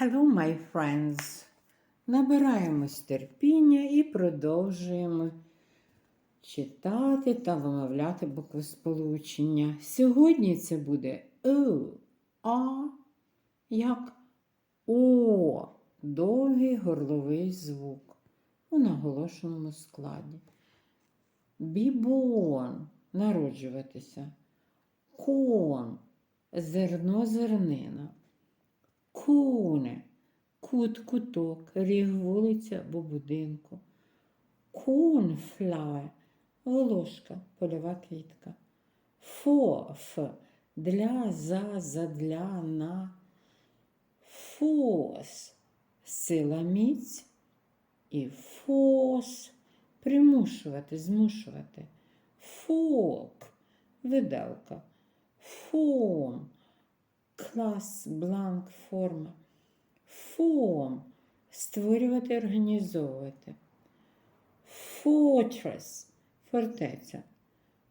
Hello, my friends! Набираємось терпіння і продовжуємо читати та вимовляти букви сполучення. Сьогодні це буде О, А, як О, довгий горловий звук у наголошеному складі. Бібон народжуватися. Кон зерно зернина. Куне кут куток, ріг вулиця або будинку. Кунфлауер волошка, польова квітка. Фоф для за задля на. Фос сила міць і фос примушувати, змушувати. Фок виделка. Фон клас, бланк, форма. Фом створювати, організовувати. Fortress – фортеця.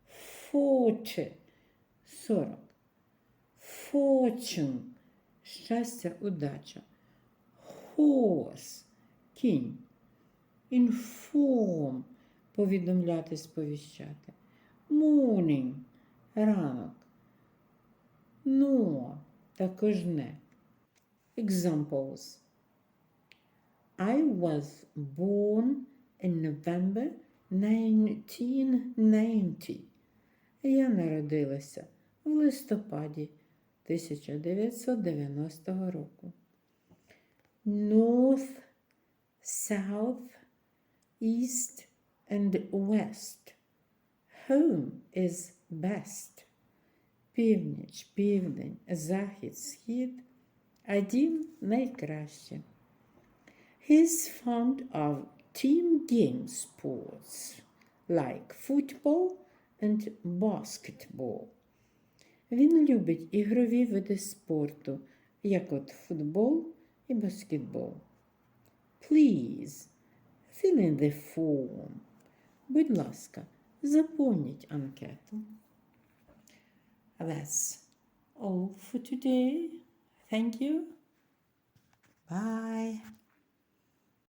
Фоче – сорок. Fortune – щастя, удача. Horse – кінь. Inform – повідомляти, сповіщати. Morning – ранок. Також не. Examples. I was born in November 1990. Я народилася в листопаді 1990 року. North, South, East and West. Home is best. Північ, південь, захід, схід. А дім найкраще. He's fond of team game sports like football and basketball. Він любить ігрові види спорту, як от футбол і баскетбол. Please, fill in the form. Будь ласка, заповніть анкету. That's all for today. Thank you. Bye.